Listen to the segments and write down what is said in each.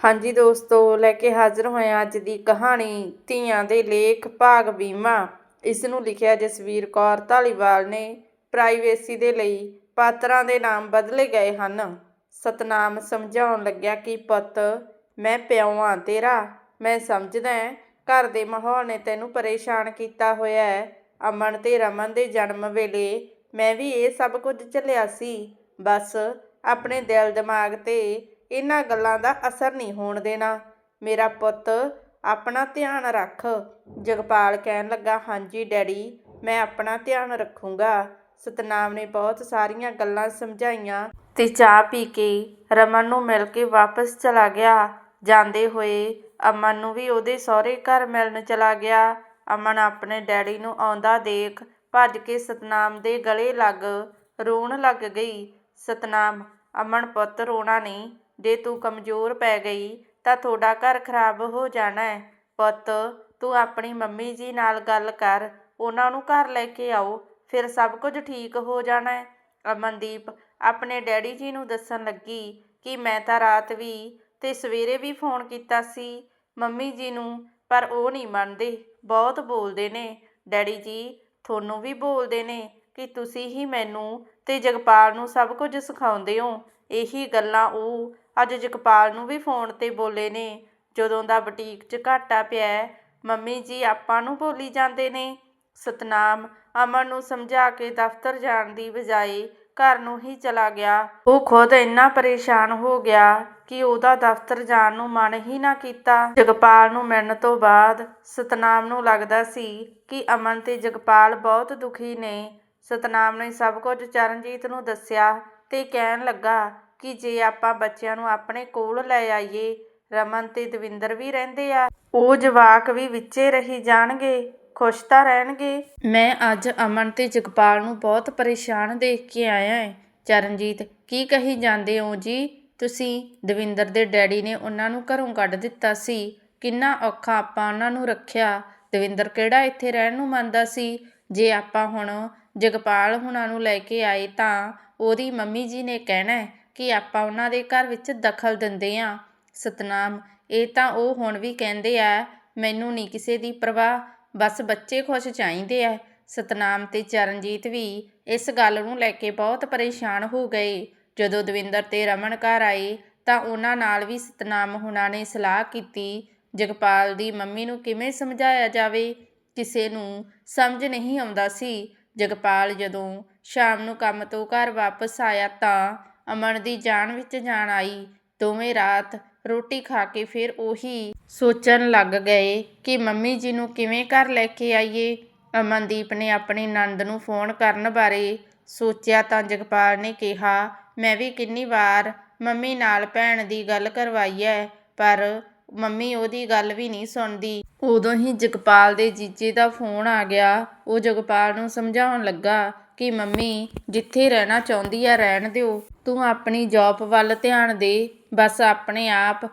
ਹਾਂਜੀ ਦੋਸਤੋ, ਲੈ ਕੇ ਹਾਜ਼ਰ ਹੋਇਆ ਅੱਜ ਦੀ ਕਹਾਣੀ, ਧੀਆਂ ਦੇ ਲੇਖ ਭਾਗ ਬੀਮਾ ਇਸ ਨੂੰ ਲਿਖਿਆ ਜਸਵੀਰ ਕੌਰ ਧਾਲੀਵਾਲ ਨੇ। ਪ੍ਰਾਈਵੇਸੀ ਦੇ ਲਈ ਪਾਤਰਾਂ ਦੇ ਨਾਮ ਬਦਲੇ ਗਏ ਹਨ। ਸਤਨਾਮ ਸਮਝਾਉਣ ਲੱਗਿਆ ਕਿ, ਪੁੱਤ, ਮੈਂ ਪਿਓ ਆ ਤੇਰਾ। ਮੈਂ ਸਮਝਦਾ ਘਰ ਦੇ ਮਾਹੌਲ ਨੇ ਤੈਨੂੰ ਪਰੇਸ਼ਾਨ ਕੀਤਾ ਹੋਇਆ ਹੈ ਅਮਨ ਤੇ ਰਮਨ ਦੇ ਜਨਮ ਵੇਲੇ ਮੈਂ ਵੀ ਇਹ ਸਭ ਕੁਝ ਝੱਲਿਆ ਸੀ। ਬਸ, ਆਪਣੇ ਦਿਲ ਦਿਮਾਗ ਤੇ ਇਹਨਾਂ ਗੱਲਾਂ ਦਾ ਅਸਰ ਨਹੀਂ ਹੋਣ ਦੇਣਾ। ਮੇਰਾ ਪੁੱਤ, ਆਪਣਾ ਧਿਆਨ ਰੱਖ। ਜਗਪਾਲ ਕਹਿਣ ਲੱਗਾ, ਹਾਂਜੀ ਡੈਡੀ, ਮੈਂ ਆਪਣਾ ਧਿਆਨ ਰੱਖੂੰਗਾ। ਸਤਨਾਮ ਨੇ ਬਹੁਤ ਸਾਰੀਆਂ ਗੱਲਾਂ ਸਮਝਾਈਆਂ ਤੇ ਚਾਹ ਪੀ ਕੇ ਰਮਨ ਨੂੰ ਮਿਲ ਕੇ ਵਾਪਸ ਚਲਾ ਗਿਆ। ਜਾਂਦੇ ਹੋਏ ਅਮਨ ਨੂੰ ਵੀ ਉਹਦੇ ਸਹੁਰੇ ਘਰ ਮਿਲਣ ਚਲਾ ਗਿਆ। ਅਮਨ ਆਪਣੇ ਡੈਡੀ ਨੂੰ ਆਉਂਦਾ ਦੇਖ ਭੱਜ ਕੇ ਸਤਨਾਮ ਦੇ ਗਲੇ ਲੱਗ ਰੋਣ ਲੱਗ ਗਈ। ਸਤਨਾਮ, ਅਮਨ ਪੁੱਤ ਰੋਣਾ ਨਹੀਂ ਜੇ ਤੂੰ ਕਮਜ਼ੋਰ ਪੈ ਗਈ ਤਾਂ ਤੁਹਾਡਾ ਘਰ ਖਰਾਬ ਹੋ ਜਾਣਾ ਹੈ। ਪੁੱਤ, ਤੂੰ ਆਪਣੀ ਮੰਮੀ ਜੀ ਨਾਲ ਗੱਲ ਕਰ, ਉਹਨਾਂ ਨੂੰ ਘਰ ਲੈ ਕੇ ਆਓ, ਫਿਰ ਸਭ ਕੁਝ ਠੀਕ ਹੋ ਜਾਣਾ ਹੈ। ਅਮਨਦੀਪ ਆਪਣੇ ਡੈਡੀ ਜੀ ਨੂੰ ਦੱਸਣ ਲੱਗੀ ਕਿ ਮੈਂ ਤਾਂ ਰਾਤ ਵੀ ਤੇ ਸਵੇਰੇ ਵੀ ਫੋਨ ਕੀਤਾ ਸੀ ਮੰਮੀ ਜੀ ਨੂੰ, ਪਰ ਉਹ ਨਹੀਂ ਮੰਨਦੇ। ਬਹੁਤ ਬੋਲਦੇ ਨੇ। ਡੈਡੀ ਜੀ, ਤੁਹਾਨੂੰ ਵੀ ਬੋਲਦੇ ਨੇ ਕਿ ਤੁਸੀਂ ਹੀ ਮੈਨੂੰ ਤੇ ਜਗਪਾਲ ਨੂੰ ਸਭ ਕੁਝ ਸਿਖਾਉਂਦੇ ਹੋ। ਇਹੀ ਗੱਲਾਂ ਉਹ ਅੱਜ ਜਗਪਾਲ ਨੂੰ ਵੀ ਫੋਨ ਤੇ ਬੋਲੇ ਨੇ, ਜਦੋਂ ਦਾ ਬੁਟੀਕ 'ਚ ਘਾਟਾ ਪਿਆ ਮੰਮੀ ਜੀ ਆਪਾਂ ਨੂੰ ਬੋਲੀ ਜਾਂਦੇ ਨੇ। ਸਤਨਾਮ ਅਮਨ ਨੂੰ ਸਮਝਾ ਕੇ ਦਫ਼ਤਰ ਜਾਣ ਦੀ ਬਜਾਏ ਘਰ ਨੂੰ ਹੀ ਚਲਾ ਗਿਆ। ਉਹ ਖੁਦ ਇੰਨਾ ਪਰੇਸ਼ਾਨ ਹੋ ਗਿਆ ਕਿ ਉਹਦਾ ਦਫ਼ਤਰ ਜਾਣ ਨੂੰ ਮਨ ਹੀ ਨਾ ਕੀਤਾ। ਜਗਪਾਲ ਨੂੰ ਮਿਲਣ ਤੋਂ ਬਾਅਦ ਸਤਨਾਮ ਨੂੰ ਲੱਗਦਾ ਸੀ ਕਿ ਅਮਨ ਤੇ ਜਗਪਾਲ ਬਹੁਤ ਦੁਖੀ ਨੇ। ਸਤਨਾਮ ਨੇ ਸਭ ਕੁਝ ਚਰਨਜੀਤ ਨੂੰ ਦੱਸਿਆ ਤੇ ਕਹਿਣ ਲੱਗਾ ਕਿ ਜੇ ਆਪਾਂ ਬੱਚਿਆਂ ਨੂੰ ਆਪਣੇ ਕੋਲ ਲੈ ਆਈਏ, ਰਮਨ ਤੇ ਦਵਿੰਦਰ ਵੀ ਰਹਿੰਦੇ ਆ। ਉਹ ਜਵਾਕ ਵੀ ਵਿੱਚੇ ਰਹੀ ਜਾਣਗੇ, ਖੁਸ਼ ਤਾਂ ਰਹਿਣਗੇ। ਮੈਂ ਅੱਜ ਅਮਨ ਤੇ ਜਗਪਾਲ ਨੂੰ ਬਹੁਤ ਪਰੇਸ਼ਾਨ ਦੇਖ ਕੇ ਆਇਆ ਹਾਂ ਚਰਨਜੀਤ, ਕੀ ਕਹੀ ਜਾਂਦੇ ਹੋ ਜੀ? ਤੁਸੀਂ ਦਵਿੰਦਰ ਦੇ ਡੈਡੀ ਨੇ ਉਹਨਾਂ ਨੂੰ ਘਰੋਂ ਕੱਢ ਦਿੱਤਾ ਸੀ। ਕਿੰਨਾ ਔਖਾ ਆਪਾਂ ਉਹਨਾਂ ਨੂੰ ਰੱਖਿਆ। ਦਵਿੰਦਰ ਕਿਹੜਾ ਇੱਥੇ ਰਹਿਣ ਨੂੰ ਮੰਨਦਾ ਸੀ? ਜੇ ਆਪਾਂ ਹੁਣ ਜਗਪਾਲ ਹੁਣਾਂ ਨੂੰ ਲੈ ਕੇ ਆਏ ਤਾਂ ਉਹਦੀ ਮੰਮੀ ਜੀ ਨੇ ਕਹਿਣਾ ਕਿ ਆਪਾਂ ਉਹਨਾਂ ਦੇ ਘਰ ਵਿੱਚ ਦਖਲ ਦਿੰਦੇ ਹਾਂ। ਸਤਨਾਮ, ਇਹ ਤਾਂ ਉਹ ਹੁਣ ਵੀ ਕਹਿੰਦੇ ਆ, ਮੈਨੂੰ ਨਹੀਂ ਕਿਸੇ ਦੀ ਪਰਵਾਹ, ਬਸ ਬੱਚੇ ਖੁਸ਼ ਚਾਹੀਦੇ ਆ। ਸਤਨਾਮ ਤੇ ਚਰਨਜੀਤ ਵੀ ਇਸ ਗੱਲ ਨੂੰ ਲੈ ਕੇ ਬਹੁਤ ਪਰੇਸ਼ਾਨ ਹੋ ਗਏ। ਜਦੋਂ ਦਵਿੰਦਰ ਤੇ ਰਮਨ ਘਰ ਆਏ, ਤਾਂ ਉਹਨਾਂ ਨਾਲ ਵੀ ਸਤਨਾਮ ਹੁਣਾਂ ਨੇ ਸਲਾਹ ਕੀਤੀ, ਜਗਪਾਲ ਦੀ ਮੰਮੀ ਨੂੰ ਕਿਵੇਂ ਸਮਝਾਇਆ ਜਾਵੇ? ਕਿਸੇ ਨੂੰ ਸਮਝ ਨਹੀਂ ਆਉਂਦਾ ਸੀ। ਜਗਪਾਲ ਜਦੋਂ ਸ਼ਾਮ ਨੂੰ ਕੰਮ ਤੋਂ ਘਰ ਵਾਪਸ ਆਇਆ ਤਾਂ ਅਮਨ ਦੀ ਜਾਨ ਵਿੱਚ ਜਾਨ ਆਈ। ਦੋਵੇਂ ਰਾਤ ਰੋਟੀ ਖਾ ਕੇ ਫਿਰ ਉਹੀ ਸੋਚਣ ਲੱਗ ਗਏ ਕਿ ਮੰਮੀ ਜੀ ਨੂੰ ਕਿਵੇਂ ਘਰ ਲੈ ਕੇ ਆਈਏ। ਅਮਨਦੀਪ ਨੇ ਆਪਣੀ ਨੰਦ ਨੂੰ ਫੋਨ ਕਰਨ ਬਾਰੇ ਸੋਚਿਆ ਤਾਂ ਜਗਪਾਲ ਨੇ ਕਿਹਾ, ਮੈਂ ਵੀ ਕਿੰਨੀ ਵਾਰ ਮੰਮੀ ਨਾਲ ਭੈਣ ਦੀ ਗੱਲ ਕਰਵਾਈ ਹੈ ਪਰ ਮੰਮੀ ਉਹਦੀ ਗੱਲ ਵੀ ਨਹੀਂ ਸੁਣਦੀ। ਉਦੋਂ ਹੀ ਜਗਪਾਲ ਦੇ ਜੀਜੇ ਦਾ ਫੋਨ ਆ ਗਿਆ। ਉਹ ਜਗਪਾਲ ਨੂੰ ਸਮਝਾਉਣ ਲੱਗਾ ਕਿ ਮੰਮੀ, ਜਿੱਥੇ ਰਹਿਣਾ ਚਾਹੁੰਦੀ ਆ, ਰਹਿਣ ਦਿਓ। ਤੂੰ ਆਪਣੀ ਜੌਬ ਵੱਲ ਧਿਆਨ ਦੇ। ਬਸ ਆਪਣੇ ਆਪ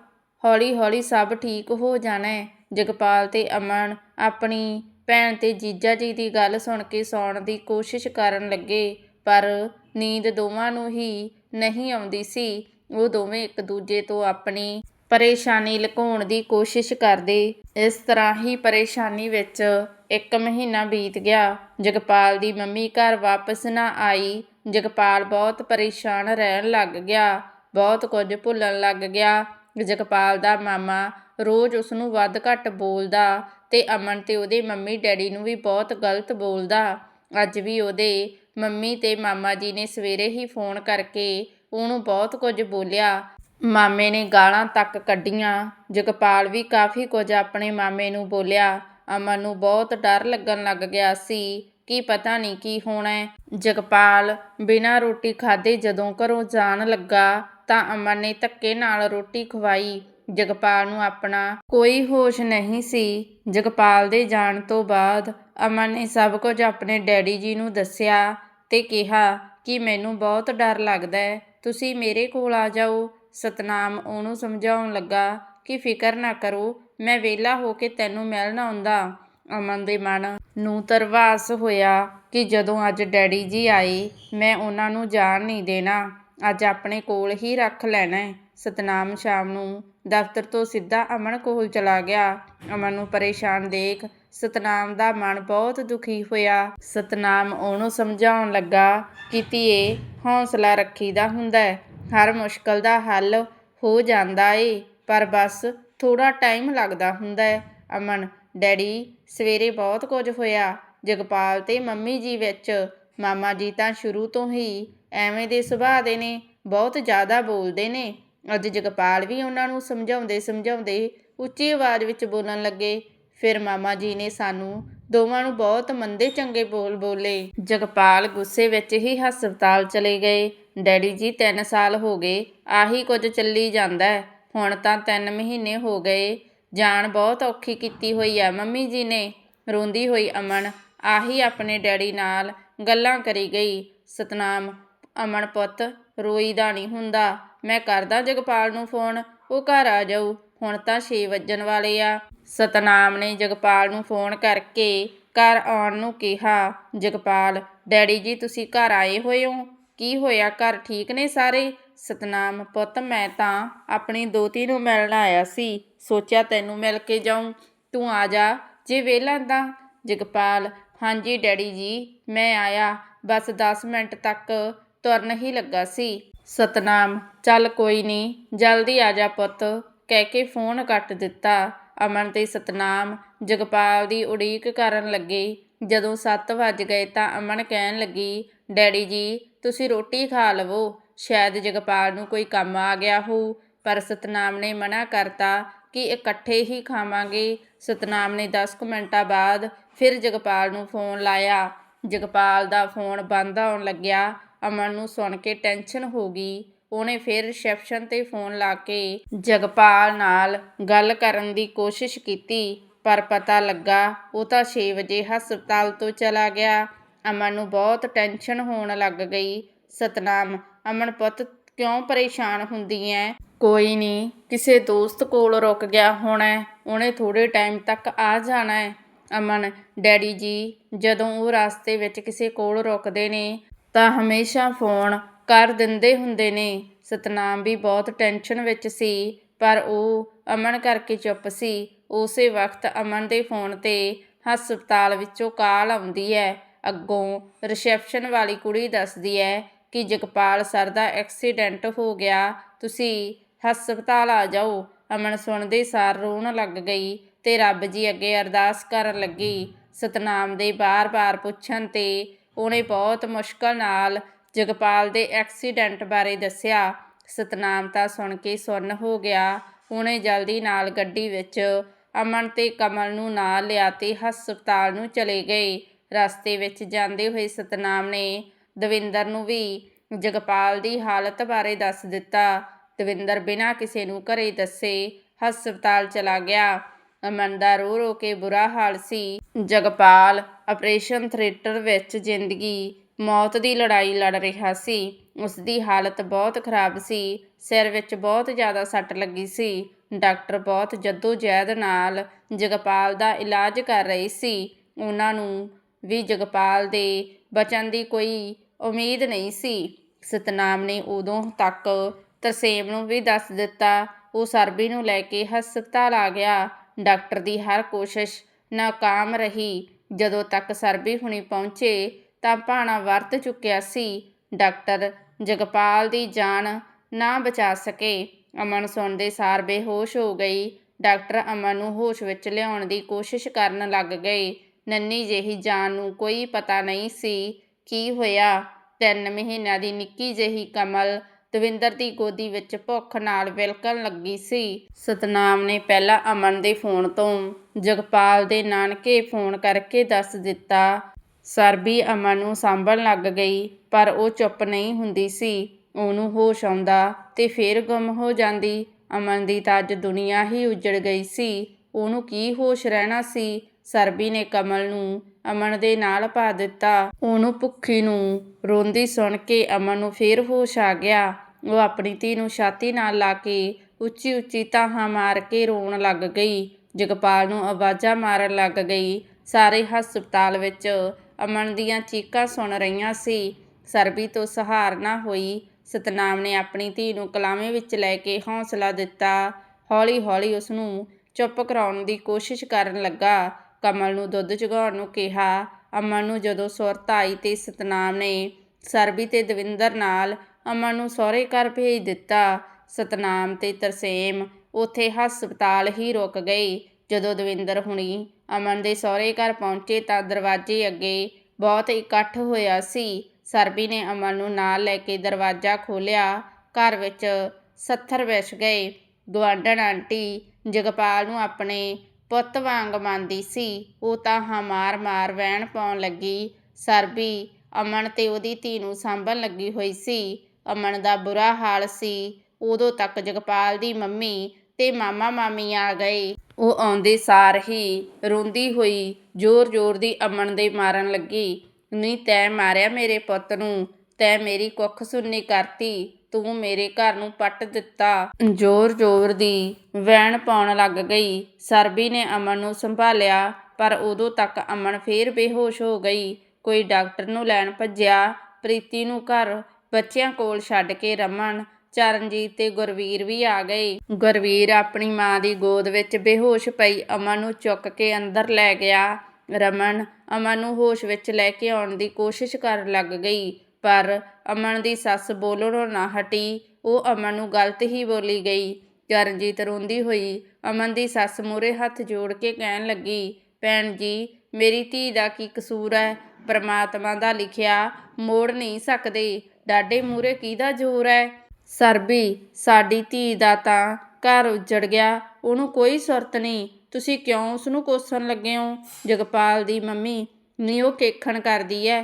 ਹੌਲੀ ਹੌਲੀ ਸਭ ਠੀਕ ਹੋ ਜਾਣਾ ਹੈ। ਜਗਪਾਲ ਤੇ ਅਮਨ ਆਪਣੀ ਭੈਣ ਤੇ ਜੀਜਾ ਜੀ ਦੀ ਗੱਲ ਸੁਣ ਕੇ ਸੌਣ ਦੀ ਕੋਸ਼ਿਸ਼ ਕਰਨ ਲੱਗੇ, ਪਰ ਨੀਂਦ ਦੋਵਾਂ ਨੂੰ ਹੀ ਨਹੀਂ ਆਉਂਦੀ ਸੀ। ਉਹ ਦੋਵੇਂ ਇੱਕ ਦੂਜੇ ਤੋਂ ਆਪਣੀ ਪਰੇਸ਼ਾਨੀ ਲੁਕਾਉਣ ਦੀ ਕੋਸ਼ਿਸ਼ ਕਰਦੇ। ਇਸ ਤਰ੍ਹਾਂ ਹੀ ਪਰੇਸ਼ਾਨੀ ਵਿੱਚ ਇੱਕ ਮਹੀਨਾ ਬੀਤ ਗਿਆ। ਜਗਪਾਲ ਦੀ ਮੰਮੀ ਘਰ ਵਾਪਸ ਨਾ ਆਈ। ਜਗਪਾਲ ਬਹੁਤ ਪਰੇਸ਼ਾਨ ਰਹਿਣ ਲੱਗ ਗਿਆ। ਬਹੁਤ ਕੁਝ ਭੁੱਲਣ ਲੱਗ ਗਿਆ। ਜਗਪਾਲ ਦਾ ਮਾਮਾ ਰੋਜ਼ ਉਸ ਨੂੰ ਵੱਧ ਘੱਟ ਬੋਲਦਾ ਤੇ ਅਮਨ ਤੇ ਉਹਦੇ ਮੰਮੀ ਡੈਡੀ ਨੂੰ ਵੀ ਬਹੁਤ ਗਲਤ ਬੋਲਦਾ। ਅੱਜ ਵੀ ਉਹਦੇ ਮੰਮੀ ਤੇ ਮਾਮਾ ਜੀ ਨੇ ਸਵੇਰੇ ਹੀ ਫੋਨ ਕਰਕੇ ਉਹਨੂੰ ਬਹੁਤ ਕੁਝ ਬੋਲਿਆ। ਮਾਮੇ ਨੇ ਗਾਲਾਂ ਤੱਕ ਕੱਢੀਆਂ। ਜਗਪਾਲ ਵੀ ਕਾਫੀ ਕੁਝ ਆਪਣੇ ਮਾਮੇ ਨੂੰ ਬੋਲਿਆ। ਅਮਨ ਨੂੰ ਬਹੁਤ ਡਰ ਲੱਗਣ ਲੱਗ ਗਿਆ ਸੀ ਕਿ ਪਤਾ ਨਹੀਂ ਕੀ ਹੋਣਾ ਜਗਪਾਲ ਬਿਨਾਂ ਰੋਟੀ ਖਾਦੇ ਜਦੋਂ ਘਰੋਂ ਜਾਣ ਲੱਗਾ ਤਾਂ ਅਮਨ ਨੇ ਧੱਕੇ ਨਾਲ ਰੋਟੀ ਖਵਾਈ। ਜਗਪਾਲ ਨੂੰ ਆਪਣਾ ਕੋਈ ਹੋਸ਼ ਨਹੀਂ ਸੀ। ਜਗਪਾਲ ਦੇ ਜਾਣ ਤੋਂ ਬਾਅਦ ਅਮਨ ਨੇ ਸਭ ਕੁਝ ਆਪਣੇ ਡੈਡੀ ਜੀ ਨੂੰ ਦੱਸਿਆ ਤੇ ਕਿਹਾ ਕਿ ਮੈਨੂੰ ਬਹੁਤ ਡਰ ਲੱਗਦਾ ਹੈ। ਤੁਸੀਂ ਮੇਰੇ ਕੋਲ ਆ ਜਾਓ। ਸਤਨਾਮ ਉਹਨੂੰ ਸਮਝਾਉਣ ਲੱਗਾ ਕਿ ਫਿਕਰ ਨਾ ਕਰੋ, ਮੈਂ ਵਿਹਲਾ ਹੋ ਕੇ ਤੈਨੂੰ ਮਿਲਣ ਆਉਂਦਾ। ਅਮਨ ਦੇ ਮਨ ਨੂੰ ਤਰਵਾਸ ਹੋਇਆ ਕਿ ਜਦੋਂ ਅੱਜ ਡੈਡੀ ਜੀ ਆਏ, ਮੈਂ ਉਹਨਾਂ ਨੂੰ ਜਾਣ ਨਹੀਂ ਦੇਣਾ। ਅੱਜ ਆਪਣੇ ਕੋਲ ਹੀ ਰੱਖ ਲੈਣਾ ਸਤਨਾਮ ਸ਼ਾਮ ਨੂੰ ਦਫ਼ਤਰ ਤੋਂ ਸਿੱਧਾ ਅਮਨ ਕੋਲ ਚਲਾ ਗਿਆ। ਅਮਨ ਨੂੰ ਪਰੇਸ਼ਾਨ ਦੇਖ ਸਤਨਾਮ ਦਾ ਮਨ ਬਹੁਤ ਦੁਖੀ ਹੋਇਆ। ਸਤਨਾਮ ਉਹਨੂੰ ਸਮਝਾਉਣ ਲੱਗਾ ਕਿ ਧੀਏ, ਹੌਸਲਾ ਰੱਖੀਦਾ ਹੁੰਦਾ ਹਰ ਮੁਸ਼ਕਲ ਦਾ ਹੱਲ ਹੋ ਜਾਂਦਾ ਏ। ਪਰ ਬਸ ਥੋੜਾ ਟਾਈਮ ਲੱਗਦਾ ਹੁੰਦਾ ਹੈ। ਅਮਨ, ਡੈਡੀ, ਸਵੇਰੇ ਬਹੁਤ ਕੁਝ ਹੋਇਆ। ਜਗਪਾਲ ਤੇ ਮੰਮੀ ਜੀ ਵਿੱਚ ਮਾਮਾ ਜੀ ਤਾਂ ਸ਼ੁਰੂ ਤੋਂ ਹੀ ਐਵੇਂ ਦੇ ਸੁਭਾਅ ਦੇ ਨੇ, ਬਹੁਤ ਜ਼ਿਆਦਾ ਬੋਲਦੇ ਨੇ। ਅੱਜ ਜਗਪਾਲ ਵੀ ਉਹਨਾਂ ਨੂੰ ਸਮਝਾਉਂਦੇ ਸਮਝਾਉਂਦੇ ਉੱਚੀ ਆਵਾਜ਼ ਵਿੱਚ ਬੋਲਣ ਲੱਗੇ। ਫਿਰ ਮਾਮਾ ਜੀ ਨੇ ਸਾਨੂੰ ਦੋਵਾਂ ਨੂੰ ਬਹੁਤ ਮੰਦੇ ਚੰਗੇ ਬੋਲ ਬੋਲੇ। ਜਗਪਾਲ ਗੁੱਸੇ ਵਿੱਚ ਹੀ ਹਸਪਤਾਲ ਚਲੇ ਗਏ। ਡੈਡੀ ਜੀ 3 ਸਾਲ ਹੋ ਗਏ, ਆਹੀ ਕੁਝ ਚੱਲੀ ਜਾਂਦਾ ਹੈ। ਹੁਣ ਤਾਂ ਤਿੰਨ ਮਹੀਨੇ ਹੋ ਗਏ। ਜਾਨ ਬਹੁਤ ਔਖੀ ਕੀਤੀ ਹੋਈ ਆ ਮੰਮੀ ਜੀ ਨੇ। ਰੋਂਦੀ ਹੋਈ ਅਮਨ ਆਹੀ ਆਪਣੇ ਡੈਡੀ ਨਾਲ ਗੱਲਾਂ ਕਰੀ ਗਈ। ਸਤਨਾਮ, ਅਮਨ ਪੁੱਤ ਰੋਈ ਦਾ ਨਹੀਂ ਹੁੰਦਾ। ਮੈਂ ਕਰਦਾ ਜਗਪਾਲ ਨੂੰ ਫੋਨ, ਉਹ ਘਰ ਆ ਜਾਊ। ਹੁਣ ਤਾਂ 6 ਵੱਜਣ ਵਾਲੇ ਆ। ਸਤਨਾਮ ਨੇ ਜਗਪਾਲ ਨੂੰ ਫੋਨ ਕਰਕੇ ਘਰ ਆਉਣ ਨੂੰ ਕਿਹਾ, ਜਗਪਾਲ, ਡੈਡੀ ਜੀ, ਤੁਸੀਂ ਘਰ ਆਏ ਹੋਏ ਹੋ? ਕੀ ਹੋਇਆ? ਘਰ ਠੀਕ ਨੇ ਸਾਰੇ? ਸਤਨਾਮ, ਪੁੱਤ, ਮੈਂ ਤਾਂ ਆਪਣੀ ਦੋਤੀ ਨੂੰ ਮਿਲਣ ਆਇਆ ਸੀ। ਸੋਚਿਆ ਤੈਨੂੰ ਮਿਲ ਕੇ ਜਾਉਂ ਤੂੰ ਆ ਜਾ, ਜੇ ਵਿਹਲਾ ਤਾਂ ਜਗਪਾਲ, ਹਾਂਜੀ ਡੈਡੀ ਜੀ, ਮੈਂ ਆਇਆ। ਬਸ 10 ਮਿੰਟ ਤੱਕ ਤੁਰਨ ਹੀ ਲੱਗਾ ਸੀ। ਸਤਨਾਮ, ਚੱਲ ਕੋਈ ਨਹੀਂ ਜਲਦੀ ਆ ਜਾ ਪੁੱਤ। ਕਹਿ ਕੇ ਫੋਨ ਕੱਟ ਦਿੱਤਾ। ਅਮਨ ਤੇ ਸਤਨਾਮ ਜਗਪਾਲ ਦੀ ਉਡੀਕ ਕਰਨ ਲੱਗੇ। ਜਦੋਂ 7 ਵੱਜ ਗਏ ਤਾਂ ਅਮਨ ਕਹਿਣ ਲੱਗੀ, ਡੈਡੀ ਜੀ, ਤੁਸੀਂ ਰੋਟੀ ਖਾ ਲਵੋ। ਸ਼ਾਇਦ ਜਗਪਾਲ ਨੂੰ ਕੋਈ ਕੰਮ ਆ ਗਿਆ ਹੋਊ, ਪਰ ਸਤਨਾਮ ਨੇ ਮਨਾ ਕਰਤਾ ਕਿ ਇਕੱਠੇ ਹੀ ਖਾਵਾਂਗੇ। ਸਤਨਾਮ ਨੇ 10 ਕੁ ਮਿੰਟਾਂ ਬਾਅਦ ਫਿਰ ਜਗਪਾਲ ਨੂੰ ਫੋਨ ਲਾਇਆ। ਜਗਪਾਲ ਦਾ ਫੋਨ ਬੰਦ ਆਉਣ ਲੱਗਿਆ। ਅਮਨ ਨੂੰ ਸੁਣ ਕੇ ਟੈਨਸ਼ਨ ਹੋ ਗਈ। ਉਹਨੇ ਫਿਰ ਰਿਸੈਪਸ਼ਨ ਤੇ ਫੋਨ ਲਾ ਕੇ ਜਗਪਾਲ ਨਾਲ ਗੱਲ ਕਰਨ ਦੀ ਕੋਸ਼ਿਸ਼ ਕੀਤੀ, ਪਰ ਪਤਾ ਲੱਗਾ ਉਹ ਤਾਂ 6 ਵਜੇ ਹਸਪਤਾਲ ਤੋਂ ਚਲਾ ਗਿਆ। ਅਮਨ ਨੂੰ ਬਹੁਤ ਟੈਨਸ਼ਨ ਹੋਣ ਲੱਗ ਗਈ। ਸਤਨਾਮ ਅਮਨ ਪੁੱਤ, ਕਿਉਂ ਪਰੇਸ਼ਾਨ ਹੁੰਦੀ ਐ? ਕੋਈ ਨਹੀਂ, ਕਿਸੇ ਦੋਸਤ ਕੋਲ ਰੁਕ ਗਿਆ ਹੋਣਾ ਉਹਨੇ ਥੋੜੇ ਟਾਈਮ ਤੱਕ ਆ ਜਾਣਾ ਹੈ ਅਮਨ, ਡੈਡੀ ਜੀ, ਜਦੋਂ ਉਹ ਰਸਤੇ ਵਿੱਚ ਕਿਸੇ ਕੋਲ ਰੁਕਦੇ ਨੇ, ਤਾਂ ਹਮੇਸ਼ਾ ਫੋਨ ਕਰ ਦਿੰਦੇ ਹੁੰਦੇ ਨੇ। ਸਤਨਾਮ ਵੀ ਬਹੁਤ ਟੈਨਸ਼ਨ ਵਿੱਚ ਸੀ, ਪਰ ਉਹ ਅਮਨ ਕਰਕੇ ਚੁੱਪ ਸੀ। ਉਸੇ ਵਕਤ ਅਮਨ ਦੇ ਫੋਨ ਤੇ ਹਸਪਤਾਲ ਵਿੱਚੋਂ ਕਾਲ ਆਉਂਦੀ ਹੈ ਅੱਗੋਂ ਰਿਸੈਪਸ਼ਨ ਵਾਲੀ ਕੁੜੀ ਦੱਸਦੀ ਹੈ ਕਿ ਜਗਪਾਲ ਸਰ ਦਾ ਐਕਸੀਡੈਂਟ ਹੋ ਗਿਆ, ਤੁਸੀਂ ਹਸਪਤਾਲ ਆ ਜਾਓ। ਅਮਨ ਸੁਣਦੇ ਸਾਰ ਰੋਣ ਲੱਗ ਗਈ ਤੇ ਰੱਬ ਜੀ ਅੱਗੇ ਅਰਦਾਸ ਕਰਨ ਲੱਗੀ। ਸਤਨਾਮ ਦੇ ਬਾਰ-ਬਾਰ ਪੁੱਛਣ ਤੇ ਉਹਨੇ ਬਹੁਤ ਮੁਸ਼ਕਲ ਨਾਲ ਜਗਪਾਲ ਦੇ ਐਕਸੀਡੈਂਟ ਬਾਰੇ ਦੱਸਿਆ। ਸਤਨਾਮ ਤਾਂ ਸੁਣ ਕੇ ਸੁੰਨ ਹੋ ਗਿਆ। ਉਹਨੇ ਜਲਦੀ ਨਾਲ ਗੱਡੀ ਵਿੱਚ ਅਮਨ ਤੇ ਕਮਲ ਨੂੰ ਨਾਲ ਲਿਆ ਤੇ ਹਸਪਤਾਲ ਨੂੰ ਚਲੇ ਗਏ। ਰਸਤੇ ਵਿੱਚ ਜਾਂਦੇ ਹੋਏ ਸਤਨਾਮ ਨੇ ਦਵਿੰਦਰ ਨੂੰ ਵੀ ਜਗਪਾਲ ਦੀ ਹਾਲਤ ਬਾਰੇ ਦੱਸ ਦਿੱਤਾ। ਦਵਿੰਦਰ ਬਿਨਾਂ ਕਿਸੇ ਨੂੰ ਘਰੇ ਦੱਸੇ ਹਸਪਤਾਲ ਚਲਾ ਗਿਆ। ਅਮਨ ਦਾ ਰੋ ਰੋ ਕੇ ਬੁਰਾ ਹਾਲ ਸੀ। ਜਗਪਾਲ ਆਪਰੇਸ਼ਨ ਥੀਏਟਰ ਵਿੱਚ ਜ਼ਿੰਦਗੀ, ਮੌਤ ਦੀ ਲੜਾਈ ਲੜ ਰਿਹਾ ਸੀ। ਉਸ ਦੀ ਹਾਲਤ ਬਹੁਤ ਖਰਾਬ ਸੀ। ਸਿਰ ਵਿੱਚ ਬਹੁਤ ਜ਼ਿਆਦਾ ਸੱਟ ਲੱਗੀ ਸੀ। ਡਾਕਟਰ ਬਹੁਤ ਜਹਿਦ ਨਾਲ ਜਗਪਾਲ ਦਾ ਇਲਾਜ ਕਰ ਰਹੇ ਸੀ। ਉਹਨਾਂ ਨੂੰ ਵੀ ਜਗਪਾਲ ਦੇ ਬਚਣ ਦੀ ਕੋਈ ਉਮੀਦ ਨਹੀਂ ਸੀ। ਸਤਨਾਮ ਨੇ ਉਦੋਂ ਤੱਕ ਤਰਸੇਮ ਨੂੰ ਵੀ ਦੱਸ ਦਿੱਤਾ। ਉਹ ਸਰਬੀ ਨੂੰ ਲੈ ਕੇ ਹਸਪਤਾਲ ਆ ਗਿਆ। ਡਾਕਟਰ ਦੀ ਹਰ ਕੋਸ਼ਿਸ਼ ਨਾਕਾਮ ਰਹੀ। ਜਦੋਂ ਤੱਕ ਸਰਬੀ ਹੁਣੀ ਪਹੁੰਚੇ ਤਾਂ ਭਾਣਾ ਵਰਤ ਚੁੱਕਿਆ ਸੀ। ਡਾਕਟਰ ਜਗਪਾਲ ਦੀ ਜਾਨ ਨਾ ਬਚਾ ਸਕੇ। ਅਮਨ ਸੁਣਦੇ ਸਾਰ ਬੇਹੋਸ਼ ਹੋ ਗਈ। ਡਾਕਟਰ ਅਮਨ ਨੂੰ ਹੋਸ਼ ਵਿੱਚ ਲਿਆਉਣ ਦੀ ਕੋਸ਼ਿਸ਼ ਕਰਨ ਲੱਗ ਗਏ। ਨੰਨੀ ਜਿਹੀ ਜਾਨ ਨੂੰ ਕੋਈ ਪਤਾ ਨਹੀਂ ਸੀ ਕੀ ਹੋਇਆ? ਤਿੰਨ ਮਹੀਨਿਆਂ ਦੀ ਨਿੱਕੀ ਜਿਹੀ ਕਮਲ ਦਵਿੰਦਰ ਦੀ ਗੋਦੀ ਵਿੱਚ ਭੁੱਖ ਨਾਲ ਵਿਲਕਣ ਲੱਗੀ ਸੀ। ਸਤਨਾਮ ਨੇ ਪਹਿਲਾਂ ਅਮਨ ਦੇ ਫੋਨ ਤੋਂ ਜਗਪਾਲ ਦੇ ਨਾਨਕੇ ਫੋਨ ਕਰਕੇ ਦੱਸ ਦਿੱਤਾ। ਸਰਬੀ ਅਮਨ ਨੂੰ ਸਾਂਭਣ ਲੱਗ ਗਈ, ਪਰ ਉਹ ਚੁੱਪ ਨਹੀਂ ਹੁੰਦੀ ਸੀ। ਉਹਨੂੰ ਹੋਸ਼ ਆਉਂਦਾ ਤੇ ਫੇਰ ਗੁੰਮ ਹੋ ਜਾਂਦੀ। ਅਮਨ ਦੀ ਤਾਂ ਅੱਜ ਦੁਨੀਆ ਹੀ ਉਜੜ ਗਈ ਸੀ। ਉਹਨੂੰ ਕੀ ਹੋਸ਼ ਰਹਿਣਾ ਸੀ? ਸਰਬੀ ਨੇ ਕਮਲ ਨੂੰ ਅਮਨ ਦੇ ਨਾਲ ਪਾ ਦਿੱਤਾ। ਉਹਨੂੰ ਭੁੱਖੀ ਨੂੰ ਰੋਂਦੀ ਸੁਣ ਕੇ ਅਮਨ ਨੂੰ ਫੇਰ ਹੋਸ਼ ਆ ਗਿਆ। ਉਹ ਆਪਣੀ ਧੀ ਨੂੰ ਛਾਤੀ ਨਾਲ ਲਾ ਕੇ ਉੱਚੀ ਉੱਚੀ ਤਾਹਾਂ ਮਾਰ ਕੇ ਰੋਣ ਲੱਗ ਗਈ। ਜਗਪਾਲ ਨੂੰ ਆਵਾਜ਼ਾਂ ਮਾਰਨ ਲੱਗ ਗਈ। ਸਾਰੇ ਹਸਪਤਾਲ ਵਿੱਚ ਅਮਨ ਦੀਆਂ ਚੀਕਾਂ ਸੁਣ ਰਹੀਆਂ ਸੀ। ਸਰਬੀ ਤੋਂ ਸਹਾਰ ਨਾ ਹੋਈ। ਸਤਨਾਮ ਨੇ ਆਪਣੀ ਧੀ ਨੂੰ ਕਲਾਵੇਂ ਵਿੱਚ ਲੈ ਕੇ ਹੌਸਲਾ ਦਿੱਤਾ। ਹੌਲੀ-ਹੌਲੀ ਉਸ ਨੂੰ ਚੁੱਪ ਕਰਾਉਣ ਦੀ ਕੋਸ਼ਿਸ਼ ਕਰਨ ਲੱਗਾ। ਕਮਲ ਨੂੰ ਦੁੱਧ ਚੁਗਾਉਣ ਨੂੰ ਕਿਹਾ। ਅਮਨ ਨੂੰ ਜਦੋਂ ਸੁਰਤ ਆਈ ਤੇ ਸਤਨਾਮ ਨੇ ਸਰਬੀ ਤੇ ਦਵਿੰਦਰ ਨਾਲ ਅਮਨ ਨੂੰ ਸਹੁਰੇ ਘਰ ਭੇਜ ਦਿੱਤਾ, ਸਤਨਾਮ ਤੇ ਤਰਸੇਮ ਉੱਥੇ ਹਸਪਤਾਲ ਹੀ ਰੁਕ ਗਏ। ਜਦੋਂ ਦਵਿੰਦਰ ਹੁਣੀ ਅਮਨ ਦੇ ਸਹੁਰੇ ਘਰ ਪਹੁੰਚੇ ਤਾਂ ਦਰਵਾਜ਼ੇ ਅੱਗੇ ਬਹੁਤ ਇਕੱਠ ਹੋਇਆ ਸੀ। ਸਰਬੀ ਨੇ ਅਮਨ ਨੂੰ ਨਾਲ ਲੈ ਕੇ ਦਰਵਾਜ਼ਾ ਖੋਲ੍ਹਿਆ। ਘਰ ਵਿੱਚ ਸੱਥਰ ਵਿਛ ਗਏ। ਗੁਆਂਢਣ ਆਂਟੀ ਜਗਪਾਲ ਨੂੰ ਆਪਣੇ ਪੁੱਤ ਵਾਂਗ ਮੰਨਦੀ ਸੀ। ਉਹ ਤਾਂ ਹਾਂ ਮਾਰ-ਮਾਰ ਵਹਿਣ ਪਾਉਣ ਲੱਗੀ। ਸਰਬੀ ਅਮਨ ਤੇ ਉਹਦੀ ਧੀ ਨੂੰ ਸਾਂਭਣ ਲੱਗੀ ਹੋਈ ਸੀ। ਅਮਨ ਦਾ ਬੁਰਾ ਹਾਲ ਸੀ। ਉਦੋਂ ਤੱਕ ਜਗਪਾਲ ਦੀ ਮੰਮੀ ਤੇ ਮਾਮਾ ਮਾਮੀ ਆ ਗਏ। ਉਹ ਆਉਂਦੇ ਸਾਰ ਹੀ ਰੋਂਦੀ ਹੋਈ ਜ਼ੋਰ-ਜ਼ੋਰ ਦੀ ਅਮਨ ਦੇ ਮਾਰਨ ਲੱਗੀ। ਨਹੀਂ ਤੈਂ ਮਾਰਿਆ ਮੇਰੇ ਪੁੱਤ ਨੂੰ। ਤੈਂ ਮੇਰੀ ਕੁੱਖ ਸੁੰਨੀ ਕਰਤੀ। ਤੂੰ ਮੇਰੇ ਘਰ ਨੂੰ ਪੱਟ ਦਿੱਤਾ। ਜ਼ੋਰ-ਜ਼ੋਰ ਦੀ ਵੈਣ ਪਾਉਣ ਲੱਗ ਗਈ। ਸਰਬੀ ਨੇ ਅਮਨ ਨੂੰ ਸੰਭਾਲਿਆ, ਪਰ ਉਦੋਂ ਤੱਕ ਅਮਨ ਫੇਰ ਬੇਹੋਸ਼ ਹੋ ਗਈ। ਕੋਈ ਡਾਕਟਰ ਨੂੰ ਲੈਣ ਭੱਜਿਆ, ਪ੍ਰੀਤੀ ਨੂੰ ਘਰ ਬੱਚਿਆਂ ਕੋਲ ਛੱਡ ਕੇ ਰਮਨ, ਚਰਨਜੀਤ ਤੇ ਗੁਰਵੀਰ ਵੀ ਆ ਗਏ। ਗੁਰਵੀਰ ਆਪਣੀ ਮਾਂ ਦੀ ਗੋਦ ਵਿੱਚ ਬੇਹੋਸ਼ ਪਈ, ਅਮਨ ਨੂੰ ਚੁੱਕ ਕੇ ਅੰਦਰ ਲੈ ਗਿਆ। ਰਮਨ ਅਮਨ ਨੂੰ ਹੋਸ਼ ਵਿੱਚ ਲੈ ਕੇ ਆਉਣ ਦੀ ਕੋਸ਼ਿਸ਼ ਕਰਨ ਲੱਗ ਗਈ। ਪਰ ਅਮਨ ਦੀ ਸੱਸ ਬੋਲਣੋਂ ਨਾ ਹਟੀ। ਉਹ ਅਮਨ ਨੂੰ ਗਲਤ ਹੀ ਬੋਲੀ ਗਈ। ਚਰਨਜੀਤ ਰੋਂਦੀ ਹੋਈ ਅਮਨ ਦੀ ਸੱਸ ਮੂਹਰੇ ਹੱਥ ਜੋੜ ਕੇ ਕਹਿਣ ਲੱਗੀ, ਭੈਣ ਜੀ, ਮੇਰੀ ਧੀ ਦਾ ਕੀ ਕਸੂਰ ਹੈ? ਪ੍ਰਮਾਤਮਾ ਦਾ ਲਿਖਿਆ ਮੋੜ ਨਹੀਂ ਸਕਦੇ। ਡਾਡੇ ਮੂਹਰੇ ਕਿਹਦਾ ਜ਼ੋਰ ਹੈ? ਸਰਬੀ, ਸਾਡੀ ਧੀ ਦਾ ਤਾਂ ਘਰ ਉਜੜ ਗਿਆ। ਉਹਨੂੰ ਕੋਈ ਸੁਰਤ ਨਹੀਂ। ਤੁਸੀਂ ਕਿਉਂ ਉਸ ਨੂੰ ਕੋਸਣ ਲੱਗੇ ਹੋ? ਜਗਪਾਲ ਦੀ ਮੰਮੀ ਨੀ ਉਹ ਕੇਖਣ ਕਰਦੀ ਐ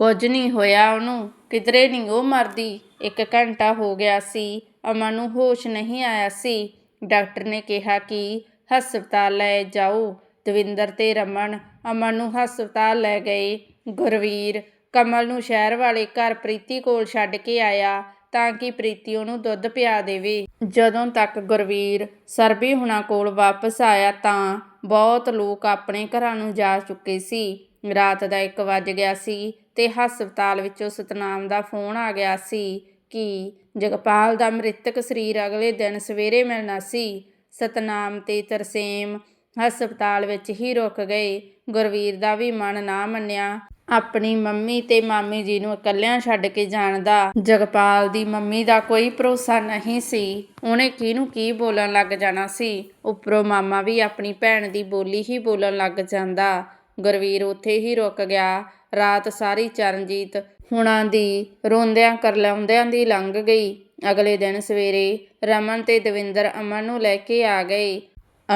ਕੁਝ ਨਹੀਂ ਹੋਇਆ ਉਹਨੂੰ, ਕਿਧਰੇ ਨਹੀਂ ਉਹ ਮਰਦੀ। ਇੱਕ ਘੰਟਾ ਹੋ ਗਿਆ ਸੀ, ਅਮਨ ਨੂੰ ਹੋਸ਼ ਨਹੀਂ ਆਇਆ ਸੀ। ਡਾਕਟਰ ਨੇ ਕਿਹਾ ਕਿ ਹਸਪਤਾਲ ਲੈ ਜਾਓ। ਦਵਿੰਦਰ ਤੇ ਰਮਨ, ਅਮਨ ਨੂੰ ਹਸਪਤਾਲ ਲੈ ਗਏ। ਗੁਰਵੀਰ ਕਮਲ ਨੂੰ ਸ਼ਹਿਰ ਵਾਲੇ ਘਰ ਪ੍ਰੀਤੀ ਕੋਲ ਛੱਡ ਕੇ ਆਇਆ ਤਾਂ ਕਿ ਪ੍ਰੀਤੀ ਉਹਨੂੰ ਦੁੱਧ ਪਿਆ ਦੇਵੇ। ਜਦੋਂ ਤੱਕ ਗੁਰਵੀਰ ਸਰਬੀ ਹੁਣਾਂ ਕੋਲ ਵਾਪਸ ਆਇਆ ਤਾਂ ਬਹੁਤ ਲੋਕ ਆਪਣੇ ਘਰਾਂ ਨੂੰ ਜਾ ਚੁੱਕੇ ਸੀ। ਰਾਤ ਦਾ 1 ਵੱਜ ਗਿਆ ਸੀ। ਤੇ ਹਸਪਤਾਲ ਵਿੱਚੋਂ ਸਤਨਾਮ ਦਾ ਫੋਨ ਆ ਗਿਆ ਸੀ ਕਿ ਜਗਪਾਲ ਦਾ ਮ੍ਰਿਤਕ ਸਰੀਰ ਅਗਲੇ ਦਿਨ ਸਵੇਰੇ ਮਿਲਣਾ ਸੀ। ਸਤਨਾਮ ਤੇ ਤਰਸੇਮ ਹਸਪਤਾਲ ਵਿੱਚ ਹੀ ਰੁਕ ਗਏ। ਗੁਰਵੀਰ ਦਾ ਵੀ ਮਨ ਨਾ ਮੰਨਿਆ। ਆਪਣੀ ਮੰਮੀ ਤੇ ਮਾਮੀ ਜੀ ਨੂੰ ਇਕੱਲਿਆਂ ਛੱਡ ਕੇ ਜਾਣ ਦਾ ਜਗਪਾਲ ਦੀ ਮੰਮੀ ਦਾ ਕੋਈ ਭਰੋਸਾ ਨਹੀਂ ਸੀ। ਉਹਨੇ ਕਿਹਨੂੰ ਕੀ ਬੋਲਣ ਲੱਗ ਜਾਣਾ ਸੀ? ਉੱਪਰੋਂ ਮਾਮਾ ਵੀ ਆਪਣੀ ਭੈਣ ਦੀ ਬੋਲੀ ਹੀ ਬੋਲਣ ਲੱਗ ਜਾਂਦਾ। ਗੁਰਵੀਰ ਉੱਥੇ ਹੀ ਰੁਕ ਗਿਆ। ਰਾਤ ਸਾਰੀ ਚਰਨਜੀਤ ਹੁਣਾਂ ਦੀ ਰੋਂਦਿਆਂ ਕਰਲਾਉਂਦਿਆਂ ਦੀ ਲੰਘ ਗਈ। ਅਗਲੇ ਦਿਨ ਸਵੇਰੇ ਰਮਨ ਤੇ ਦਵਿੰਦਰ ਅਮਨ ਨੂੰ ਲੈ ਕੇ ਆ ਗਏ।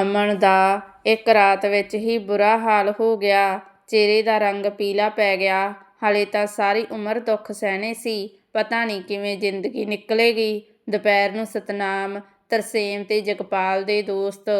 ਅਮਨ ਦਾ ਇੱਕ ਰਾਤ ਵਿੱਚ ਹੀ ਬੁਰਾ ਹਾਲ ਹੋ ਗਿਆ। ਚਿਹਰੇ ਦਾ ਰੰਗ ਪੀਲਾ ਪੈ ਗਿਆ। ਹਲੇ ਤਾਂ ਸਾਰੀ ਉਮਰ ਦੁੱਖ ਸਹਿਣੇ ਸੀ। ਪਤਾ ਨਹੀਂ ਕਿਵੇਂ ਜ਼ਿੰਦਗੀ ਨਿਕਲੇਗੀ। ਦੁਪਹਿਰ ਨੂੰ ਸਤਨਾਮ ਤਰਸੇਮ ਤੇ ਜਗਪਾਲ ਦੇ ਦੋਸਤ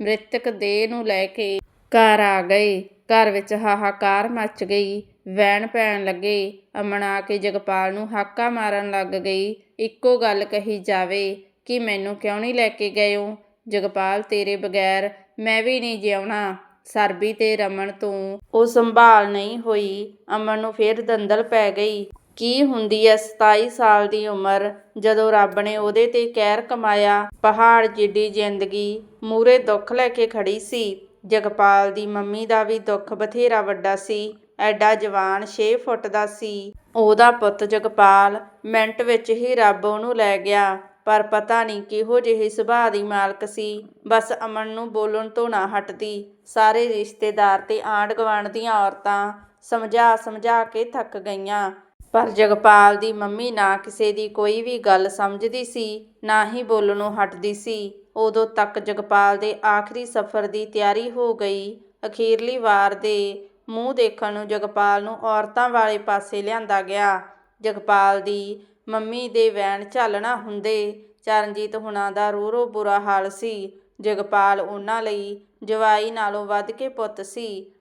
ਮ੍ਰਿਤਕ ਦੇਹ ਨੂੰ ਲੈ ਕੇ ਘਰ ਆ ਗਏ। ਘਰ ਵਿੱਚ ਹਾਹਾਕਾਰ ਮਚ ਗਈ। ਵੈਣ ਪੈਣ ਲੱਗੇ, ਅਮਨ ਆ ਕੇ ਜਗਪਾਲ ਨੂੰ ਹਾਕਾ ਮਾਰਨ ਲੱਗ ਗਈ। ਇੱਕੋ ਗੱਲ ਕਹੀ ਜਾਵੇ ਕਿ ਮੈਨੂੰ ਕਿਉਂ ਨਹੀਂ ਲੈ ਕੇ ਗਏ ਹੋ ਜਗਪਾਲ ਤੇਰੇ ਬਗੈਰ ਮੈਂ ਵੀ ਨਹੀਂ ਜਿਉਣਾ। ਸਰਬੀ ਤੇ ਰਮਨ ਤੋਂ ਉਹ ਸੰਭਾਲ ਨਹੀਂ ਹੋਈ। ਅਮਨ ਨੂੰ ਫੇਰ ਦੰਦਲ ਪੈ ਗਈ। ਕੀ ਹੁੰਦੀ ਐ 27 ਸਾਲ ਦੀ ਉਮਰ? ਜਦੋਂ ਰੱਬ ਨੇ ਉਹਦੇ ਤੇ ਕਹਿਰ ਕਮਾਇਆ, ਪਹਾੜ ਜਿੱਡੀ ਜ਼ਿੰਦਗੀ ਮੂਰੇ ਦੁੱਖ ਲੈ ਕੇ ਖੜੀ ਸੀ। ਜਗਪਾਲ ਦੀ ਮੰਮੀ ਦਾ ਵੀ ਦੁੱਖ ਬਥੇਰਾ ਵੱਡਾ ਸੀ। ਐਡਾ ਜਵਾਨ 6 ਫੁੱਟ ਦਾ ਸੀ। ਉਹਦਾ ਪੁੱਤ ਜਗਪਾਲ ਮਿੰਟ ਵਿੱਚ ਹੀ ਰੱਬ ਉਹਨੂੰ ਲੈ ਗਿਆ, ਪਰ ਪਤਾ ਨਹੀਂ ਕਿਹੋ ਜਿਹੇ ਸੁਭਾਅ ਦੀ ਮਾਲਕ ਸੀ। ਬਸ ਅਮਨ ਨੂੰ ਬੋਲਣ ਤੋਂ ਨਾ ਹਟਦੀ, ਸਾਰੇ ਰਿਸ਼ਤੇਦਾਰ ਤੇ ਆਂਢ ਗੁਆਂਢ ਦੀਆਂ ਔਰਤਾਂ ਸਮਝਾ ਸਮਝਾ ਕੇ ਥੱਕ ਗਈਆਂ। ਪਰ ਜਗਪਾਲ ਦੀ ਮੰਮੀ ਨਾ ਕਿਸੇ ਦੀ ਕੋਈ ਵੀ ਗੱਲ ਸਮਝਦੀ ਸੀ, ਨਾ ਹੀ ਬੋਲਣੋਂ ਹਟਦੀ ਸੀ। ਉਦੋਂ ਤੱਕ ਜਗਪਾਲ ਦੇ ਆਖਰੀ ਸਫ਼ਰ ਦੀ ਤਿਆਰੀ ਹੋ ਗਈ। ਅਖੀਰਲੀ ਵਾਰ ਦੇ ਮੂੰਹ ਦੇਖਣ ਨੂੰ ਜਗਪਾਲ ਨੂੰ ਔਰਤਾਂ ਵਾਲੇ ਪਾਸੇ ਲਿਆਂਦਾ ਗਿਆ। ਜਗਪਾਲ ਦੀ ਮੰਮੀ ਦੇ ਵੈਣ ਝੱਲਣਾ ਹੁੰਦੇ। ਚਰਨਜੀਤ ਹੁਣਾਂ ਦਾ ਰੋ ਰੋ ਬੁਰਾ ਹਾਲ ਸੀ। ਜਗਪਾਲ ਉਹਨਾਂ ਲਈ ਜਵਾਈ ਨਾਲੋਂ ਵੱਧ ਕੇ ਪੁੱਤ ਸੀ।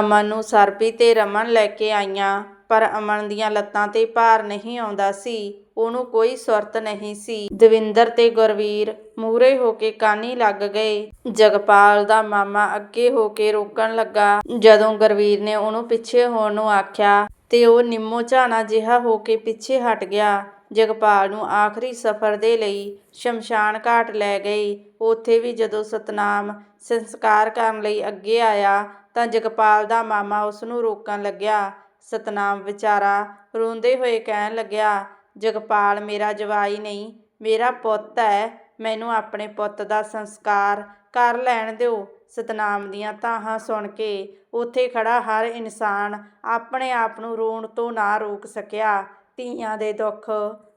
ਅਮਨ ਨੂੰ ਸਰਪੀ ਤੇ ਰਮਨ ਲੈ ਕੇ ਆਈਆਂ। ਪਰ ਅਮਨ ਦੀਆਂ ਲੱਤਾਂ ਤੇ ਭਾਰ ਨਹੀਂ ਆਉਂਦਾ ਸੀ। ਉਹਨੂੰ ਕੋਈ ਸੁਰਤ ਨਹੀਂ ਸੀ। ਦਵਿੰਦਰ ਤੇ ਗੁਰਵੀਰ ਮੂਰੇ ਹੋ ਕੇ ਕਾਨੀ ਲੱਗ ਗਏ। ਜਗਪਾਲ ਦਾ ਮਾਮਾ ਅੱਗੇ ਹੋ ਕੇ ਰੋਕਣ ਲੱਗਾ। ਜਦੋਂ ਗੁਰਵੀਰ ਨੇ ਉਹਨੂੰ ਪਿੱਛੇ ਹੋਣ ਨੂੰ ਆਖਿਆ ਤੇ ਉਹ ਨਿੰਮੋ ਝਾਣਾ ਜਿਹਾ ਹੋ ਕੇ ਪਿੱਛੇ ਹਟ ਗਿਆ। ਜਗਪਾਲ ਨੂੰ ਆਖਰੀ ਸਫ਼ਰ ਦੇ ਲਈ ਸ਼ਮਸ਼ਾਨ ਘਾਟ ਲੈ ਗਏ ਉੱਥੇ ਵੀ ਜਦੋਂ ਸਤਨਾਮ ਸੰਸਕਾਰ ਕਰਨ ਲਈ ਅੱਗੇ ਆਇਆ ਤਾਂ ਜਗਪਾਲ ਦਾ ਮਾਮਾ ਉਸ ਨੂੰ ਰੋਕਣ ਲੱਗਿਆ। ਸਤਨਾਮ ਵਿਚਾਰਾ ਰੋਂਦੇ ਹੋਏ ਕਹਿਣ ਲੱਗਿਆ, ਜਗਪਾਲ, ਮੇਰਾ ਜਵਾਈ ਨਹੀਂ, ਮੇਰਾ ਪੁੱਤ ਹੈ, ਮੈਨੂੰ ਆਪਣੇ ਪੁੱਤ ਦਾ ਸੰਸਕਾਰ ਕਰ ਲੈਣ ਦਿਓ। ਸਤਨਾਮ ਦੀਆਂ ਤਾਹਾਂ ਸੁਣ ਕੇ ਉੱਥੇ ਖੜਾ ਹਰ ਇਨਸਾਨ ਆਪਣੇ ਆਪ ਨੂੰ ਰੋਣ ਤੋਂ ਨਾ ਰੋਕ ਸਕਿਆ। ਧੀਆਂ ਦੇ ਦੁੱਖ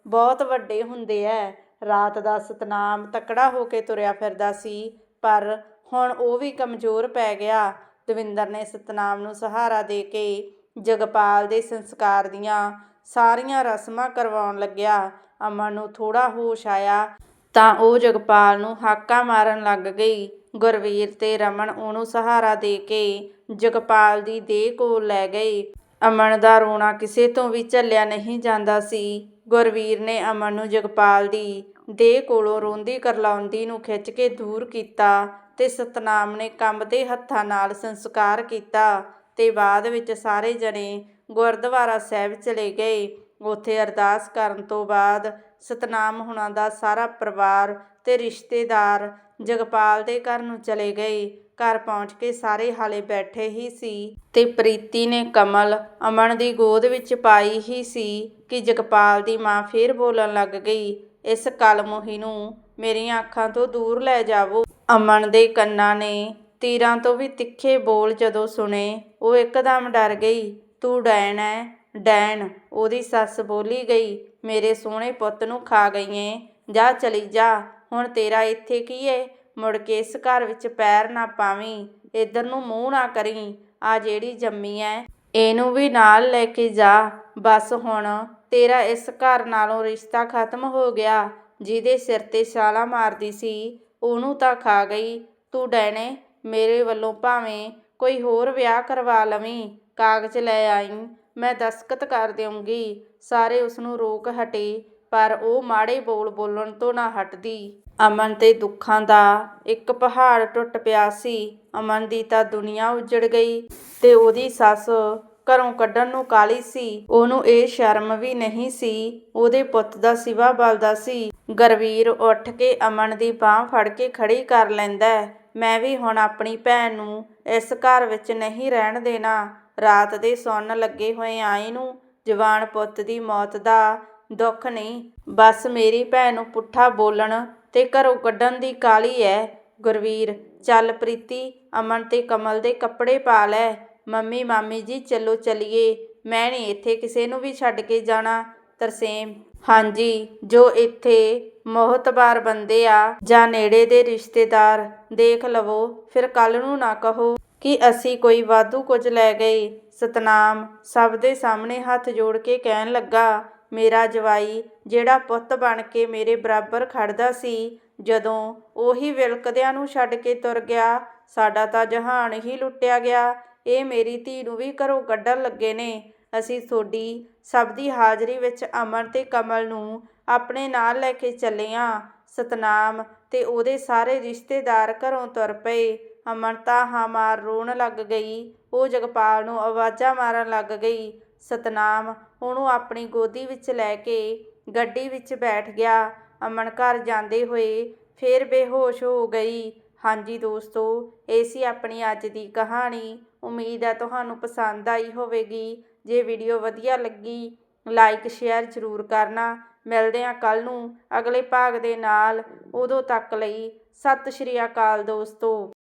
ਬਹੁਤ ਵੱਡੇ ਹੁੰਦੇ ਐ। ਰਾਤ ਦਾ ਸਤਨਾਮ ਤਕੜਾ ਹੋ ਕੇ ਤੁਰਿਆ ਫਿਰਦਾ ਸੀ, ਪਰ ਹੁਣ ਉਹ ਵੀ ਕਮਜ਼ੋਰ ਪੈ ਗਿਆ। ਦਵਿੰਦਰ ਨੇ ਸਤਨਾਮ ਨੂੰ ਸਹਾਰਾ ਦੇ ਕੇ ਜਗਪਾਲ ਦੇ ਸੰਸਕਾਰ ਦੀਆਂ ਸਾਰੀਆਂ ਰਸਮਾਂ ਕਰਵਾਉਣ ਲੱਗਿਆ। ਅਮਨ ਨੂੰ ਥੋੜਾ ਹੋਸ਼ ਆਇਆ ਤਾਂ ਉਹ ਜਗਪਾਲ ਨੂੰ ਹਾਕਾ ਮਾਰਨ ਲੱਗ ਗਈ। ਗੁਰਵੀਰ ਤੇ ਰਮਨ ਉਹਨੂੰ ਸਹਾਰਾ ਦੇ ਕੇ ਜਗਪਾਲ ਦੀ ਦੇਹ ਕੋਲ ਲੈ ਗਏ। ਅਮਨ ਦਾ ਰੋਣਾ ਕਿਸੇ ਤੋਂ ਵੀ ਝੱਲਿਆ ਨਹੀਂ ਜਾਂਦਾ ਸੀ। ਗੁਰਵੀਰ ਨੇ ਅਮਨ ਨੂੰ ਜਗਪਾਲ ਦੀ ਦੇਹ ਕੋਲੋਂ ਰੋਂਦੀ ਕਰਲਾਉਂਦੀ ਨੂੰ ਖਿੱਚ ਕੇ ਦੂਰ ਕੀਤਾ ਤੇ ਸਤਨਾਮ ਨੇ ਕੰਬਦੇ ਹੱਥਾਂ ਨਾਲ ਸੰਸਕਾਰ ਕੀਤਾ। ਤੇ ਬਾਅਦ ਵਿੱਚ ਸਾਰੇ ਜਣੇ ਗੁਰਦੁਆਰਾ ਸਾਹਿਬ ਚਲੇ ਗਏ। ਉੱਥੇ ਅਰਦਾਸ ਕਰਨ ਤੋਂ ਬਾਅਦ ਸਤਨਾਮ ਹੁਣਾਂ ਦਾ ਸਾਰਾ ਪਰਿਵਾਰ ਤੇ ਰਿਸ਼ਤੇਦਾਰ ਜਗਪਾਲ ਦੇ ਘਰ ਨੂੰ ਚਲੇ ਗਏ। ਘਰ ਪਹੁੰਚ ਕੇ ਸਾਰੇ ਹਾਲੇ ਬੈਠੇ ਹੀ ਸੀ ਤੇ ਪ੍ਰੀਤੀ ਨੇ ਕਮਲ ਅਮਨ ਦੀ ਗੋਦ ਵਿੱਚ ਪਾਈ ਹੀ ਸੀ ਕਿ ਜਗਪਾਲ ਦੀ ਮਾਂ ਫੇਰ ਬੋਲਣ ਲੱਗ ਗਈ, ਇਸ ਕਲਮੋਹੀ ਨੂੰ ਮੇਰੀਆਂ ਅੱਖਾਂ ਤੋਂ ਦੂਰ ਲੈ ਜਾਵੋ। ਅਮਨ ਦੇ ਕੰਨਾਂ ਨੇ ਤੀਰਾਂ ਤੋਂ ਵੀ ਤਿੱਖੇ ਬੋਲ ਜਦੋਂ ਸੁਣੇ ਉਹ ਇੱਕਦਮ ਡਰ ਗਈ, ਤੂੰ ਡੈਣ ਐ, ਡੈਣ, ਉਹਦੀ ਸੱਸ ਬੋਲੀ ਗਈ, ਮੇਰੇ ਸੋਹਣੇ ਪੁੱਤ ਨੂੰ ਖਾ ਗਈਏ, ਜਾ ਚਲੀ ਜਾ, ਹੁਣ ਤੇਰਾ ਇੱਥੇ ਕੀ ਏ? ਮੁੜ ਕੇ ਇਸ ਘਰ ਵਿੱਚ ਪੈਰ ਨਾ ਪਾਵੀਂ, ਇਧਰ ਨੂੰ ਮੂੰਹ ਨਾ ਕਰੀ, ਆ ਜਿਹੜੀ ਜੰਮੀ ਐ, ਇਹਨੂੰ ਵੀ ਨਾਲ ਲੈ ਕੇ ਜਾ, ਬਸ ਹੁਣ ਤੇਰਾ ਇਸ ਘਰ ਨਾਲੋਂ ਰਿਸ਼ਤਾ ਖਤਮ ਹੋ ਗਿਆ, ਜਿਹਦੇ ਸਿਰ ਤੇ ਛਾਲਾ ਮਾਰਦੀ ਸੀ, ਉਹਨੂੰ ਤਾਂ ਖਾ ਗਈ, ਤੂੰ ਡੈਣੇ, ਮੇਰੇ ਵੱਲੋਂ ਭਾਵੇਂ ਕੋਈ ਹੋਰ ਵਿਆਹ ਕਰਵਾ ਲਵੀਂ, ਕਾਗਜ਼ ਲੈ ਆਈ, ਮੈਂ ਦਸਖਤ ਕਰ ਦਿਉਂਗੀ ਸਾਰੇ ਉਸ ਨੂੰ ਰੋਕ ਹਟੇ, ਪਰ ਉਹ ਮਾੜੇ ਬੋਲ ਬੋਲਣ ਤੋਂ ਨਾ ਹਟਦੀ। ਅਮਨ ਤੇ ਦੁੱਖਾਂ ਦਾ ਇੱਕ ਪਹਾੜ ਟੁੱਟ ਪਿਆ ਸੀ। ਅਮਨ ਦੀ ਤਾਂ ਦੁਨੀਆ ਉਜੜ ਗਈ ਤੇ ਉਹਦੀ ਸੱਸ ਘਰੋਂ ਕੱਢਣ ਨੂੰ ਕਾਲੀ ਸੀ। ਉਹਨੂੰ ਇਹ ਸ਼ਰਮ ਵੀ ਨਹੀਂ ਸੀ, ਉਹਦੇ ਪੁੱਤ ਦਾ ਸਿਵਾ ਬਲਦਾ ਸੀ। ਗਰਵੀਰ ਉੱਠ ਕੇ ਅਮਨ ਦੀ ਬਾਹ ਫੜ ਕੇ ਖੜੀ ਕਰ ਲੈਂਦਾ ਮੈਂ ਵੀ ਹੁਣ ਆਪਣੀ ਭੈਣ ਨੂੰ ਇਸ ਘਰ ਵਿੱਚ ਨਹੀਂ ਰਹਿਣ ਦੇਣਾ। ਰਾਤ ਦੇ ਸੁਣਨ ਲੱਗੇ ਹੋਏ ਆਏ ਨੂੰ ਜਵਾਨ ਪੁੱਤ ਦੀ ਮੌਤ ਦਾ ਦੁੱਖ ਨਹੀਂ। ਬਸ ਮੇਰੀ ਭੈਣ ਨੂੰ ਪੁੱਠਾ ਬੋਲਣ ਤੇ ਘਰੋਂ ਕੱਢਣ ਦੀ ਕਾਲੀ ਐ। ਗੁਰਵੀਰ, ਚੱਲ ਪ੍ਰੀਤੀ, ਅਮਨ ਤੇ ਕਮਲ ਦੇ ਕੱਪੜੇ ਪਾ ਲੈ। ਮੰਮੀ ਮਾਮੀ ਜੀ, ਚੱਲੋ ਚਲੀਏ। ਮੈਂ ਨਹੀਂ ਇੱਥੇ ਕਿਸੇ ਨੂੰ ਵੀ ਛੱਡ ਕੇ ਜਾਣਾ। ਤਰਸੇਮ ਹਾਂਜੀ, ਜੋ ਇੱਥੇ ਮੋਹਤਬਾਰ ਬੰਦੇ ਆ, ਜਾਂ ਨੇੜੇ ਦੇ ਰਿਸ਼ਤੇਦਾਰ, ਦੇਖ ਲਵੋ। ਫਿਰ ਕੱਲ ਨੂੰ ਨਾ ਕਹੋ ਕਿ ਅਸੀਂ ਕੋਈ ਵਾਧੂ ਕੁਝ ਲੈ ਗਏ। ਸਤਨਾਮ, ਸਭ ਦੇ ਸਾਹਮਣੇ ਹੱਥ ਜੋੜ ਕੇ ਕਹਿਣ ਲੱਗਾ, ਮੇਰਾ ਜਵਾਈ, ਜਿਹੜਾ ਪੁੱਤ ਬਣ ਕੇ ਮੇਰੇ ਬਰਾਬਰ ਖੜਦਾ ਸੀ, ਜਦੋਂ ਉਹੀ ਵਿਲਕਦਿਆਂ ਨੂੰ ਛੱਡ ਕੇ ਤੁਰ ਗਿਆ, ਸਾਡਾ ਤਾਂ ਜਹਾਨ ਹੀ ਲੁੱਟਿਆ ਗਿਆ। ਇਹ ਮੇਰੀ ਧੀ ਨੂੰ ਵੀ ਘਰੋਂ ਕੱਢਣ ਲੱਗੇ ਨੇ। ਅਸੀਂ ਤੁਹਾਡੀ ਸਭ ਦੀ ਹਾਜ਼ਰੀ ਵਿੱਚ ਅਮਨ ਤੇ ਕਮਲ ਨੂੰ ਆਪਣੇ ਨਾਲ ਲੈ ਕੇ ਚੱਲੇ ਹਾਂ ਸਤਨਾਮ ਤੇ ਉਹਦੇ ਸਾਰੇ ਰਿਸ਼ਤੇਦਾਰ ਘਰੋਂ ਤੁਰ ਪਏ। ਅਮਨ ਤਾਂ ਹਾਂ ਮਾਰ ਰੋਣ ਲੱਗ ਗਈ। ਉਹ ਜਗਪਾਲ ਨੂੰ ਆਵਾਜ਼ਾਂ ਮਾਰਨ ਲੱਗ ਗਈ। ਸਤਨਾਮ ਉਹਨੂੰ ਆਪਣੀ ਗੋਦੀ ਵਿੱਚ ਲੈ ਕੇ ਗੱਡੀ ਵਿੱਚ ਬੈਠ ਗਿਆ। ਅਮਨ ਘਰ ਜਾਂਦੇ ਹੋਏ ਫੇਰ ਬੇਹੋਸ਼ ਹੋ ਗਈ। ਹਾਂਜੀ ਦੋਸਤੋ, ਇਹ ਸੀ ਆਪਣੀ ਅੱਜ ਦੀ ਕਹਾਣੀ। ਉਮੀਦ ਹੈ ਤੁਹਾਨੂੰ ਪਸੰਦ ਆਈ ਹੋਵੇਗੀ। ਜੇ ਵੀਡੀਓ ਵਧੀਆ ਲੱਗੀ ਲਾਈਕ ਸ਼ੇਅਰ ਜ਼ਰੂਰ ਕਰਨਾ। ਮਿਲਦੇ ਹਾਂ ਕੱਲ ਨੂੰ ਅਗਲੇ ਭਾਗ ਦੇ ਨਾਲ। ਉਦੋਂ ਤੱਕ ਲਈ ਸਤਿ ਸ਼੍ਰੀ ਅਕਾਲ ਦੋਸਤੋ।